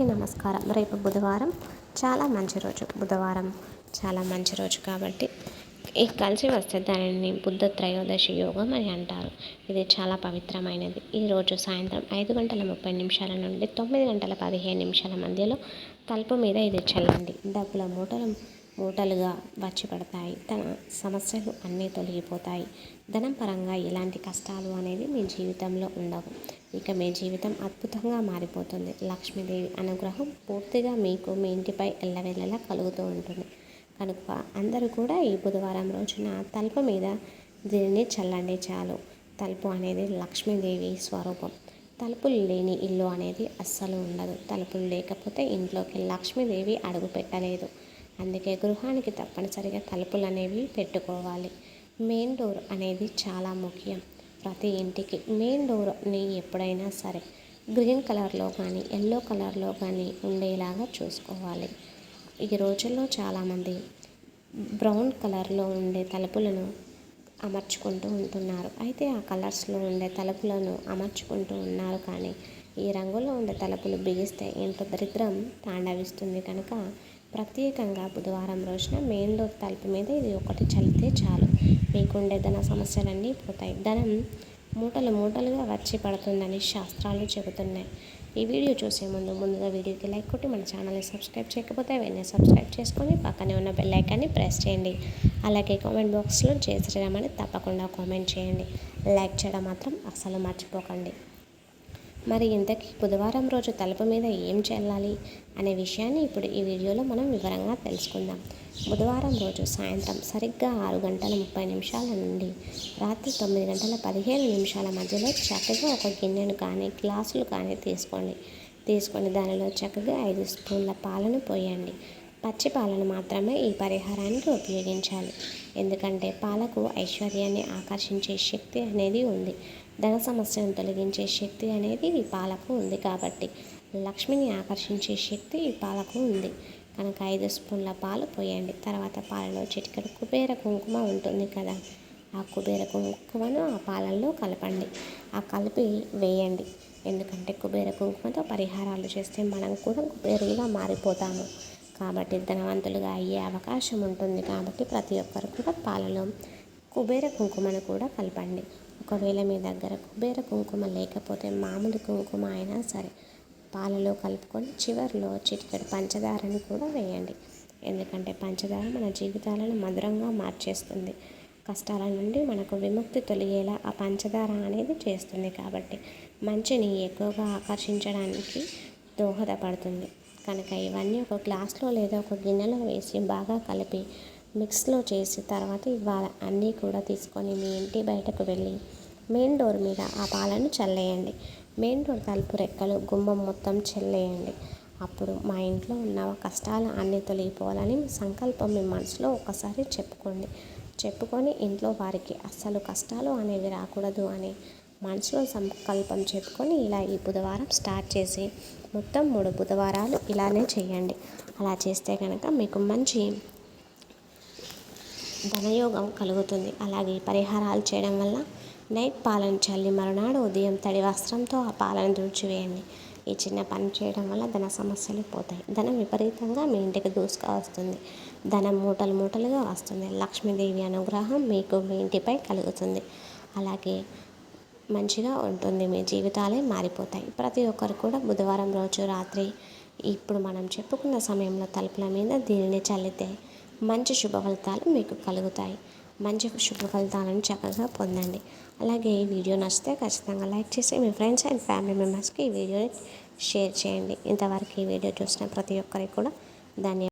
అందరికీ నమస్కారం. రేపు బుధవారం చాలా మంచి రోజు. బుధవారం చాలా మంచి రోజు కాబట్టి ఈ కలిసి వస్తే దానిని బుద్ధ త్రయోదశి యోగం అని అంటారు. ఇది చాలా పవిత్రమైనది. ఈరోజు సాయంత్రం ఐదు గంటల ముప్పై నిమిషాల నుండి తొమ్మిది గంటల పదిహేను నిమిషాల మధ్యలో తలుపు మీద ఇది చల్లండి డబ్బుల మూటలు ఊటలుగా వచ్చి పడతాయి. తన సమస్యలు అన్నీ తొలగిపోతాయి. ధనం పరంగా ఎలాంటి కష్టాలు అనేది మీ జీవితంలో ఉండవు. ఇక మీ జీవితం అద్భుతంగా మారిపోతుంది. లక్ష్మీదేవి అనుగ్రహం పూర్తిగా మీకు మీ ఇంటిపై ఎల్లవెల్లలా కలుగుతూ ఉంటుంది. కనుక అందరూ కూడా ఈ బుధవారం రోజున తలుపు మీద దీనిని చల్లండి చాలు. తలుపు అనేది లక్ష్మీదేవి స్వరూపం. తలుపులు లేని ఇల్లు అనేది అస్సలు ఉండదు. తలుపులు లేకపోతే ఇంట్లోకి లక్ష్మీదేవి అడుగు పెట్టలేదు. అందుకే గృహానికి తప్పనిసరిగా తలుపులు అనేవి పెట్టుకోవాలి. మెయిన్ డోర్ అనేది చాలా ముఖ్యం. ప్రతి ఇంటికి మెయిన్ డోర్ని ఎప్పుడైనా సరే గ్రీన్ కలర్లో కానీ ఎల్లో కలర్లో కానీ ఉండేలాగా చూసుకోవాలి. ఈ రోజుల్లో చాలామంది బ్రౌన్ కలర్లో ఉండే తలుపులను అమర్చుకుంటూ ఉంటున్నారు. అయితే ఆ కలర్స్లో ఉండే తలుపులను అమర్చుకుంటూ ఉన్నారు కానీ ఈ రంగులో ఉండే తలుపులు బిగిస్తే ఇంట్లో దరిద్రం తాండవిస్తుంది కనుక ప్రత్యేకంగా బుధవారం రోజున మెయిన్ డోర్ తలుపు మీద ఇది ఒకటి చల్లితే చాలు. మీకుండే ధన సమస్యలన్నీ పోతాయి. ధనం మూటలు మూటలుగా వచ్చి పడుతుందని శాస్త్రాలు చెబుతున్నాయి. ఈ వీడియో చూసే ముందు ముందుగా వీడియోకి లైక్ కొట్టి మన ఛానల్ని సబ్స్క్రైబ్ చేయకపోతే వెంటనే సబ్స్క్రైబ్ చేసుకొని పక్కనే ఉన్న బెల్ ఐకాన్ని ప్రెస్ చేయండి. అలాగే కామెంట్ బాక్స్లో చేసేయమని తప్పకుండా కామెంట్ చేయండి. లైక్ చేయడం మాత్రం అస్సలు మర్చిపోకండి. మరి ఇంతకీ బుధవారం రోజు తలుపు మీద ఏం చల్లాలి అనే విషయాన్ని ఇప్పుడు ఈ వీడియోలో మనం వివరంగా తెలుసుకుందాం. బుధవారం రోజు సాయంత్రం సరిగ్గా ఆరు గంటల ముప్పై నిమిషాల నుండి రాత్రి తొమ్మిది గంటల పదిహేను నిమిషాల మధ్యలో చక్కగా ఒక గిన్నెను కానీ గ్లాసులు కానీ తీసుకోండి. తీసుకొని దానిలో చక్కగా ఐదు స్పూన్ల పాలను పోయండి. పచ్చి పాలను మాత్రమే ఈ పరిహారానికి ఉపయోగించాలి. ఎందుకంటే పాలకు ఐశ్వర్యాన్ని ఆకర్షించే శక్తి అనేది ఉంది. ధన సమస్యను తొలగించే శక్తి అనేది ఈ పాలకు ఉంది కాబట్టి లక్ష్మిని ఆకర్షించే శక్తి ఈ పాలకు ఉంది. కనుక ఐదు స్పూన్ల పాలు పోయండి. తర్వాత పాలలో చిటికెడు కుబేర కుంకుమ ఉంటుంది కదా ఆ కుబేర కుంకుమను ఆ పాలల్లో కలపండి. ఆ కలిపి వేయండి. ఎందుకంటే కుబేర కుంకుమతో పరిహారాలు చేస్తే మనం కూడా కుబేరులుగా మారిపోతాము. కాబట్టి ధనవంతులుగా అయ్యే అవకాశం ఉంటుంది కాబట్టి ప్రతి ఒక్కరు కూడా పాలలో కుబేర కుంకుమను కూడా కలపండి. ఒకవేళ మీ దగ్గర కుబేర కుంకుమ లేకపోతే మామూలు కుంకుమ అయినా సరే పాలలో కలుపుకొని చివరిలో చిటికెడు పంచదారని కూడా వేయండి. ఎందుకంటే పంచదార మన జీవితాలను మధురంగా మార్చేస్తుంది. కష్టాల నుండి మనకు విముక్తి తొలిగేలా ఆ పంచదార అనేది చేస్తుంది కాబట్టి మంచిని ఎక్కువగా ఆకర్షించడానికి దోహదపడుతుంది. కనుక ఇవన్నీ ఒక గ్లాస్లో లేదా ఒక గిన్నెలో వేసి బాగా కలిపి మిక్స్లో చేసి తర్వాత ఇవ్వాలి అన్నీ కూడా తీసుకొని మీ ఇంటి బయటకు వెళ్ళి మెయిన్ డోర్ మీద ఆ పాలను చల్లేయండి. మెయిన్ డోర్ తలుపు రెక్కలు గుమ్మం మొత్తం చల్లేయండి. అప్పుడు మా ఇంట్లో ఉన్న కష్టాలు అన్నీ తొలగిపోవాలని సంకల్పం మీ మనసులో ఒకసారి చెప్పుకోండి. చెప్పుకొని ఇంట్లో వారికి అస్సలు కష్టాలు అనేవి రాకూడదు అని మనసులో సంకల్పం చెప్పుకొని ఇలా ఈ బుధవారం స్టార్ట్ చేసి మొత్తం మూడు బుధవారాలు ఇలానే చేయండి. అలా చేస్తే కనుక మీకు మంచి ధనయోగం కలుగుతుంది. అలాగే పరిహారాలు చేయడం వల్ల నైట్ పాలన చల్లి మరునాడు ఉదయం తడి వస్త్రంతో ఆ పాలను తుడిచివేయండి ఈ చిన్న పని చేయడం వల్ల ధన సమస్యలు పోతాయి. ధనం విపరీతంగా మీ ఇంటికి దూసుగా వస్తుంది. ధనం మూటలు మూటలుగా వస్తుంది. లక్ష్మీదేవి అనుగ్రహం మీకు మీ ఇంటిపై కలుగుతుంది. అలాగే మంచిగా ఉంటుంది. మీ జీవితాలే మారిపోతాయి. ప్రతి ఒక్కరు కూడా బుధవారం రోజు రాత్రి ఇప్పుడు మనం చెప్పుకున్న సమయంలో తలుపుల మీద దీనిని చల్లితే మంచి శుభ ఫలితాలు మీకు కలుగుతాయి. మంచి శుభ ఫలితాలను చక్కగా పొందండి. అలాగే ఈ వీడియో నచ్చితే ఖచ్చితంగా లైక్ చేసి మీ ఫ్రెండ్స్ అండ్ ఫ్యామిలీ మెంబర్స్కి ఈ వీడియోని షేర్ చేయండి. ఇంతవరకు ఈ వీడియో చూసిన ప్రతి ఒక్కరికి కూడా ధన్యవాదాలు.